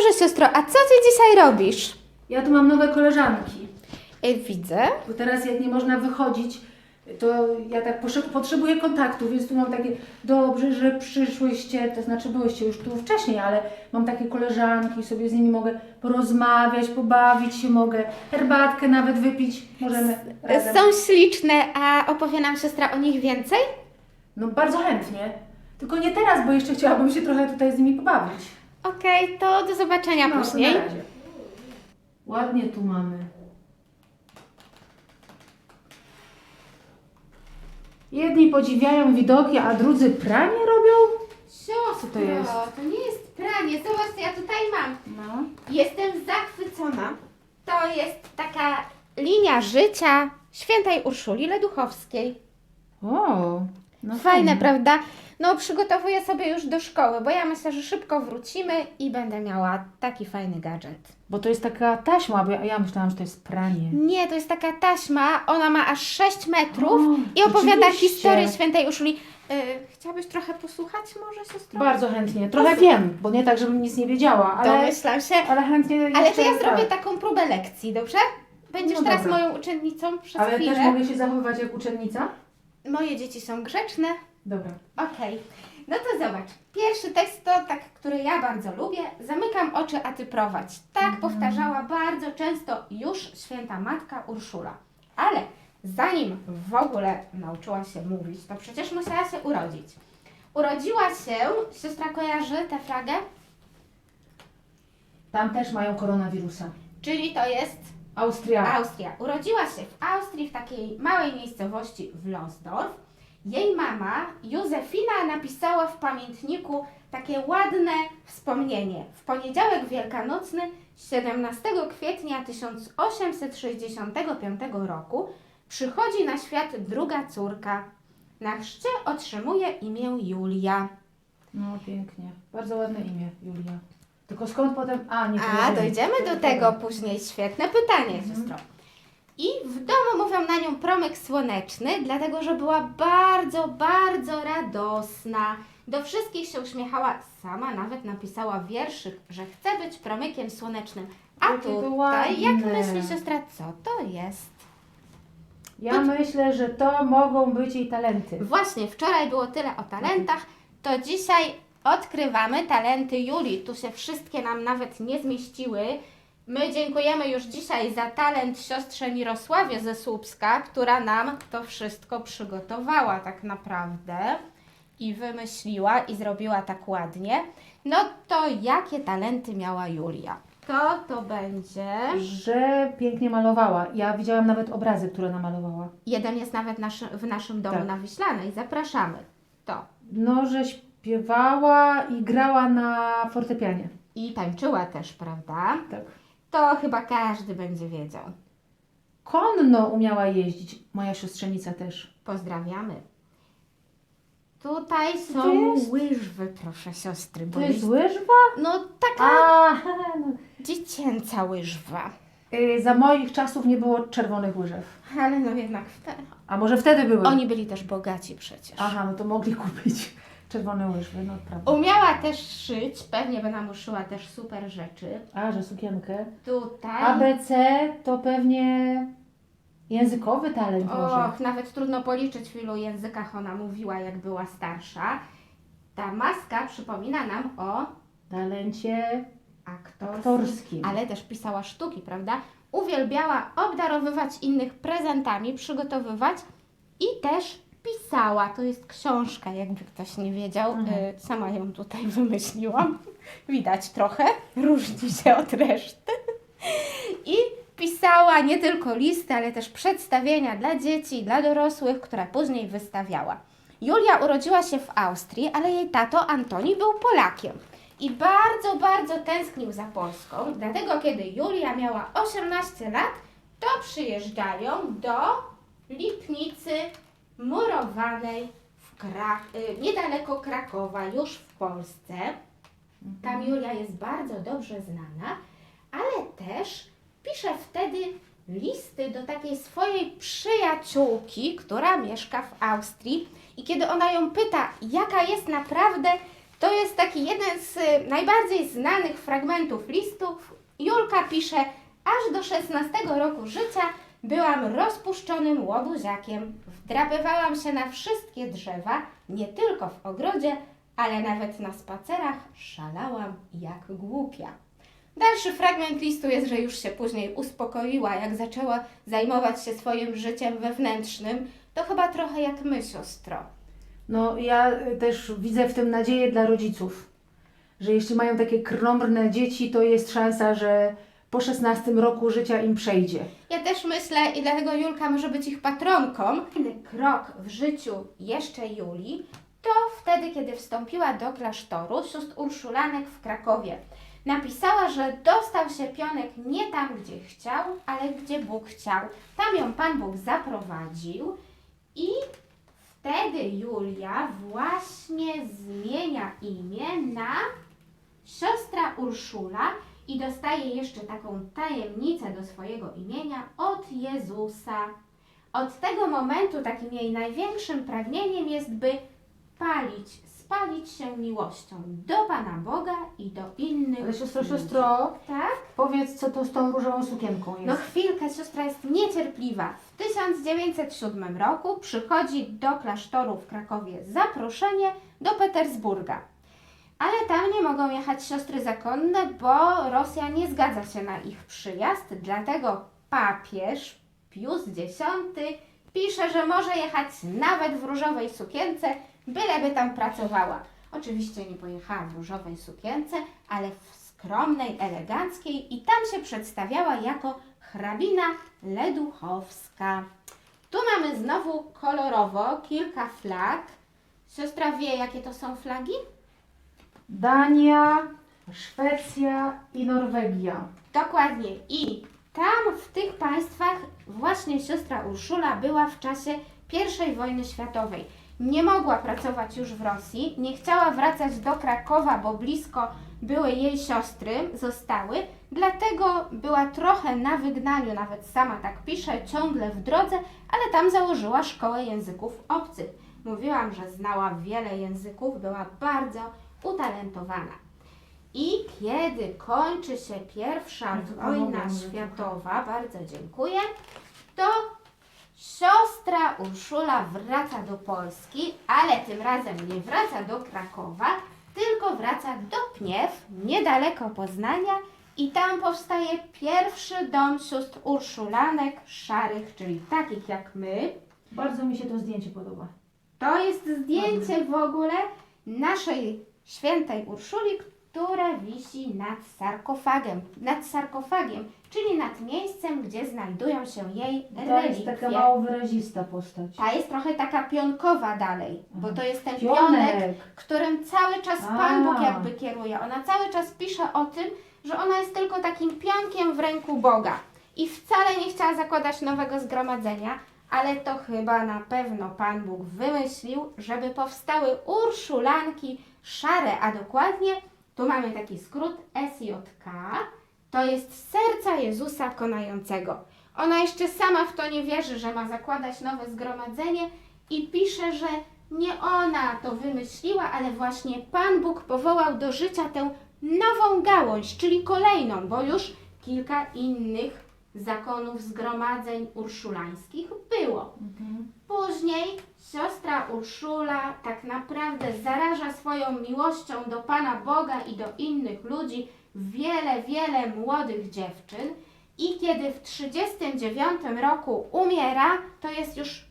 Boże, siostro, a co ty dzisiaj robisz? Ja tu mam nowe koleżanki, Y, widzę. bo teraz jak nie można wychodzić, to ja tak posze- potrzebuję kontaktu, więc tu mam takie, dobrze, że przyszłyście, to znaczy byłyście już tu wcześniej, ale mam takie koleżanki, sobie z nimi mogę porozmawiać, pobawić się mogę, herbatkę nawet wypić, możemy razem. Są śliczne, a opowie nam siostra o nich więcej? No bardzo chętnie, tylko nie teraz, bo jeszcze chciałabym się trochę tutaj z nimi pobawić. Okej, to do zobaczenia No, to później. na razie. Ładnie tu mamy. Jedni podziwiają widoki, a drudzy pranie robią? Siostro, to jest? to nie jest pranie. Zobacz, co ja tutaj mam. No. Jestem zachwycona. To jest taka linia życia świętej Urszuli Leduchowskiej. O, no Fajne, prawda? No, przygotowuję sobie już do szkoły, bo ja myślę, że szybko wrócimy i będę miała taki fajny gadżet. Bo to jest taka taśma, bo ja, ja myślałam, że to jest pranie. Nie, to jest taka taśma, ona ma aż 6 metrów O, i opowiada rzeczywiście. historię świętej Urszuli. Yy, chciałabyś trochę posłuchać może, siostro? Bardzo chętnie. Trochę wiem, bo nie tak, żebym nic nie wiedziała, ale, Domyślam się. ale chętnie Ale to jeszcze ja zrobię tak. taką próbę lekcji, dobrze? Będziesz No teraz dobra. moją uczennicą przez Ale chwilę. też mogę się zachowywać jak uczennica? Moje dzieci są grzeczne. Dobra. Okej. No to zobacz. Pierwszy tekst to tak, który ja bardzo lubię. Zamykam oczy, a ty prowadź. Tak Mhm. powtarzała bardzo często już święta matka Urszula. Ale zanim w ogóle nauczyła się mówić, to przecież musiała się urodzić. Urodziła się, siostra kojarzy tę flagę? Tam też mają koronawirusa. Czyli to jest Austria. Austria. Urodziła się w Austrii, w takiej małej miejscowości w Losdorf. Jej mama, Józefina, napisała w pamiętniku takie ładne wspomnienie. W poniedziałek wielkanocny 17 kwietnia 1865 roku przychodzi na świat druga córka. Na chrzcie otrzymuje imię Julia. No pięknie. Bardzo ładne imię, Julia. Tylko skąd potem... A, nie A, dojdziemy do tego później. Świetne pytanie, siostro. I w domu mówią na nią promyk słoneczny, dlatego że była bardzo, bardzo radosna. Do wszystkich się uśmiechała. Sama nawet napisała wierszyk, że chce być promykiem słonecznym. A Jakie to tutaj, jak ładne. myśli siostra, co to jest? Ja myślę, że to mogą być jej talenty. Właśnie, wczoraj było tyle o talentach, to dzisiaj odkrywamy talenty Julii. Tu się wszystkie nam nawet nie zmieściły. My dziękujemy już dzisiaj za talent siostrze Mirosławie ze Słupska, która nam to wszystko przygotowała tak naprawdę i wymyśliła i zrobiła tak ładnie. No to jakie talenty miała Julia? To to będzie... Że pięknie malowała. Ja widziałam nawet obrazy, które namalowała. Jeden jest nawet naszy, w naszym domu Tak. na Wiślanej. Zapraszamy. To. No, że śpiewała i grała na fortepianie. I tańczyła też, prawda? Tak. To chyba każdy będzie wiedział. Konno umiała jeździć. Moja siostrzenica też. Pozdrawiamy. Tutaj to są jest? łyżwy, proszę siostry. Bo To jest jest... łyżwa? No taka A, no. dziecięca łyżwa. Y, za moich czasów nie było czerwonych łyżew. Ale no jednak wtedy. A może wtedy były? Oni byli też bogaci przecież. Aha, no to mogli kupić czerwone łyżwy, no prawda. Umiała też szyć, pewnie by nam uszyła też super rzeczy. A, że sukienkę. Tutaj. ABC to pewnie językowy talent może. Och, nawet trudno policzyć, w ilu językach ona mówiła, jak była starsza. Ta maska przypomina nam o Talencie aktorskim, aktorskim. ale też pisała sztuki, prawda? Uwielbiała obdarowywać innych prezentami, przygotowywać i też pisała. To jest książka, jakby ktoś nie wiedział. Mhm. Y, Sama ją tutaj wymyśliłam. Widać trochę, różni się od reszty. I pisała nie tylko listy, ale też przedstawienia dla dzieci dla dorosłych, które później wystawiała. Julia urodziła się w Austrii, ale jej tato Antoni był Polakiem. I bardzo, bardzo tęsknił za Polską, dlatego kiedy Julia miała 18 lat, to przyjeżdżają do Lipnicy murowanej w Krak- y, niedaleko Krakowa, już w Polsce. Tam Julia jest bardzo dobrze znana, ale też pisze wtedy listy do takiej swojej przyjaciółki, która mieszka w Austrii. I kiedy ona ją pyta, jaka jest naprawdę To jest taki jeden z najbardziej znanych fragmentów listów. Julka pisze, aż do 16 roku życia byłam rozpuszczonym łobuziakiem. Wdrapywałam się na wszystkie drzewa, nie tylko w ogrodzie, ale nawet na spacerach szalałam jak głupia. Dalszy fragment listu jest, że już się później uspokoiła, jak zaczęła zajmować się swoim życiem wewnętrznym. To chyba trochę jak my, siostro. No ja też widzę w tym nadzieję dla rodziców, że jeśli mają takie krnąbrne dzieci, to jest szansa, że po 16 roku życia im przejdzie. Ja też myślę i dlatego Julka może być ich patronką. Inny krok w życiu jeszcze Julii to wtedy, kiedy wstąpiła do klasztoru sióstr Urszulanek w Krakowie. Napisała, że dostał się pionek nie tam, gdzie chciał, ale gdzie Bóg chciał. Tam ją Pan Bóg zaprowadził i wtedy Julia właśnie zmienia imię na siostra Urszula i dostaje jeszcze taką tajemnicę do swojego imienia od Jezusa. Od tego momentu takim jej największym pragnieniem jest, by palić, spalić się miłością do Pana Boga i do innych Ale siostro, ludzi. siostro, Tak? powiedz co to z tą różową sukienką jest. No chwilkę, siostra jest niecierpliwa. W 1907 roku przychodzi do klasztoru w Krakowie zaproszenie do Petersburga. Ale tam nie mogą jechać siostry zakonne, bo Rosja nie zgadza się na ich przyjazd, dlatego papież Pius X pisze, że może jechać nawet w różowej sukience, byleby tam pracowała. Oczywiście nie pojechała w różowej sukience, ale w skromnej, eleganckiej i tam się przedstawiała jako hrabina Leduchowska. Tu mamy znowu kolorowo kilka flag. Siostra wie, jakie to są flagi? Dania, Szwecja i Norwegia. Dokładnie. I tam w tych państwach właśnie siostra Urszula była w czasie I wojny światowej. Nie mogła pracować już w Rosji, nie chciała wracać do Krakowa, bo blisko były jej siostry, zostały, dlatego była trochę na wygnaniu, nawet sama tak pisze, ciągle w drodze, ale tam założyła szkołę języków obcych. Mówiłam, że znała wiele języków, była bardzo utalentowana. I kiedy kończy się pierwsza wojna mogłam, światowa, bardzo dziękuję, to siostra Urszula wraca do Polski, ale tym razem nie wraca do Krakowa, tylko wraca do Pniew, niedaleko Poznania i tam powstaje pierwszy dom sióstr Urszulanek szarych, czyli takich jak my. Bardzo mi się to zdjęcie podoba. To jest zdjęcie w ogóle naszej świętej Urszuli, które wisi nad sarkofagiem, nad sarkofagiem, czyli nad miejscem, gdzie znajdują się jej To jest taka mało wyrazista postać. Ta jest trochę taka pionkowa dalej, bo to jest ten pionek, Pionek. którym cały czas Pan Bóg A. jakby kieruje. Ona cały czas pisze o tym, że ona jest tylko takim pionkiem w ręku Boga. I wcale nie chciała zakładać nowego zgromadzenia, ale to chyba na pewno Pan Bóg wymyślił, żeby powstały urszulanki szare, a dokładnie tu mamy taki skrót SJK. To jest serca Jezusa konającego. Ona jeszcze sama w to nie wierzy, że ma zakładać nowe zgromadzenie i pisze, że nie ona to wymyśliła, ale właśnie Pan Bóg powołał do życia tę nową gałąź, czyli kolejną, bo już kilka innych zakonów zgromadzeń urszulańskich było. Mhm. Później siostra Urszula tak naprawdę zaraża swoją miłością do Pana Boga i do innych ludzi wiele, wiele młodych dziewczyn i kiedy w 1939 roku umiera, to jest już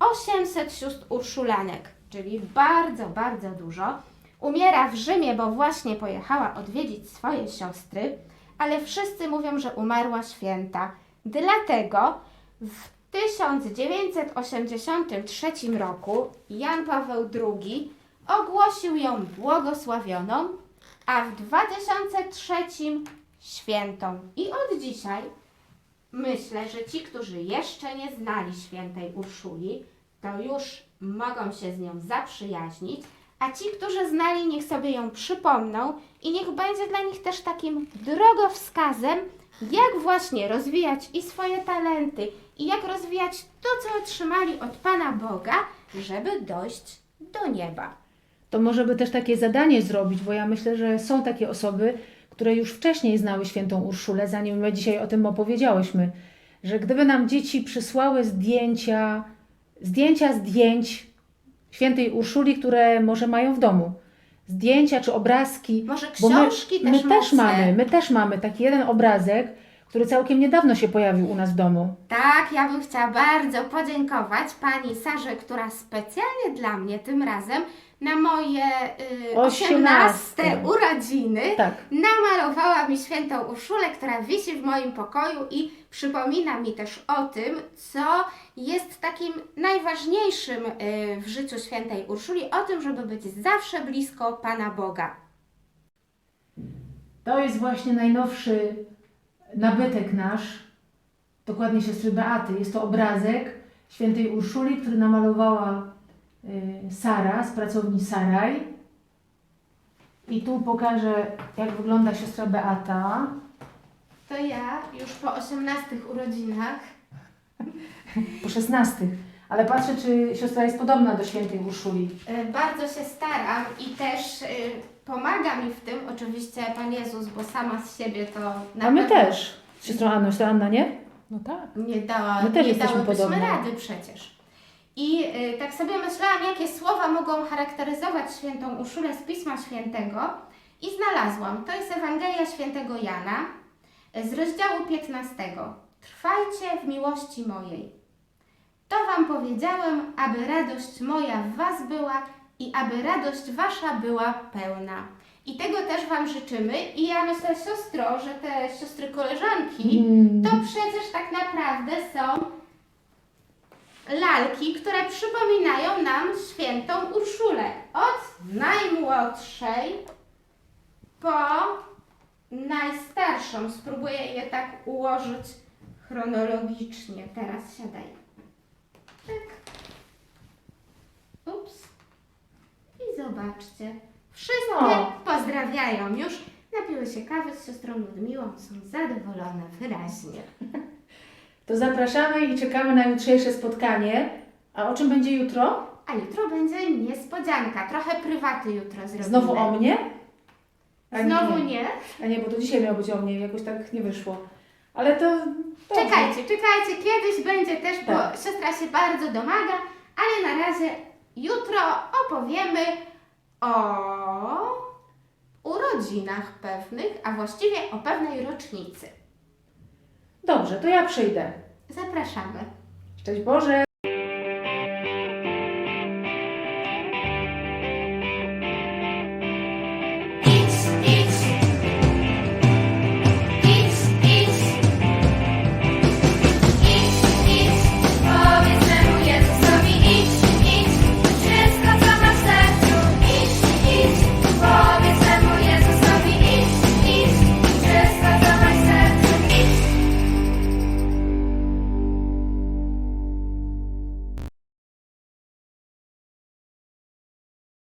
800 sióstr Urszulanek, czyli bardzo, bardzo dużo. Umiera w Rzymie, bo właśnie pojechała odwiedzić swoje siostry, ale wszyscy mówią, że umarła święta. Dlatego w 1983 roku Jan Paweł II ogłosił ją błogosławioną, a w 2003 świętą. I od dzisiaj myślę, że ci, którzy jeszcze nie znali świętej Urszuli, to już mogą się z nią zaprzyjaźnić, a ci, którzy znali, niech sobie ją przypomną i niech będzie dla nich też takim drogowskazem, jak właśnie rozwijać i swoje talenty, i jak rozwijać to, co otrzymali od Pana Boga, żeby dojść do nieba. to może by też takie zadanie zrobić, bo ja myślę, że są takie osoby, które już wcześniej znały świętą Urszulę, zanim my dzisiaj o tym opowiedziałyśmy, że gdyby nam dzieci przysłały zdjęcia, zdjęcia zdjęć świętej Urszuli, które może mają w domu, zdjęcia czy obrazki, Może bo my, książki my też też macie. mamy, my też mamy taki jeden obrazek, który całkiem niedawno się pojawił u nas w domu. Tak, ja bym chciała bardzo podziękować pani Sarze, która specjalnie dla mnie tym razem na moje y, 18 Osiemnaste. urodziny Tak. namalowała mi świętą Urszulę, która wisi w moim pokoju i przypomina mi też o tym, co jest takim najważniejszym y, w życiu świętej Urszuli, o tym, żeby być zawsze blisko Pana Boga. To jest właśnie najnowszy nabytek nasz, dokładnie siostry Beaty. Jest to obrazek świętej Urszuli, który namalowała y, Sara z pracowni Saraj. I tu pokażę, jak wygląda siostra Beata. To ja już po 18 urodzinach Po 16. Ale patrzę, czy siostra jest podobna do świętej Urszuli. Y, Bardzo się staram i też y, pomaga mi w tym oczywiście Pan Jezus, bo sama z siebie to na A my pewno też. Z siostrą Anną, siostra Anna, nie? No tak. nie, dała, My też nie jesteśmy dałybyśmy podobne. rady przecież. I y, tak sobie myślałam, jakie słowa mogą charakteryzować świętą Urszulę z Pisma Świętego i znalazłam. To jest Ewangelia Świętego Jana z rozdziału 15. Trwajcie w miłości mojej. To wam powiedziałem, aby radość moja w was była i aby radość wasza była pełna. I tego też wam życzymy. I ja myślę, siostro, że te siostry koleżanki Mm. to przecież tak naprawdę są lalki, które przypominają nam świętą Urszulę. Od najmłodszej po najstarszą. Spróbuję je tak ułożyć chronologicznie. Teraz siadaj. Tak. Ups. I zobaczcie. Wszystkie O. pozdrawiają już. Napiły się kawy z siostrą Ludmiłą. Są zadowolone wyraźnie. To zapraszamy i czekamy na jutrzejsze spotkanie. A o czym będzie jutro? A jutro będzie niespodzianka. Trochę prywaty jutro zrobimy. Znowu o mnie? A Znowu nie. A nie, bo to dzisiaj miało być o mnie, jakoś tak nie wyszło. Ale to. Czekajcie, czekajcie. Kiedyś będzie też, bo Tak. siostra się bardzo domaga, ale na razie jutro opowiemy o urodzinach pewnych, a właściwie o pewnej rocznicy. Dobrze, to ja przyjdę. Zapraszamy. Szczęść Boże!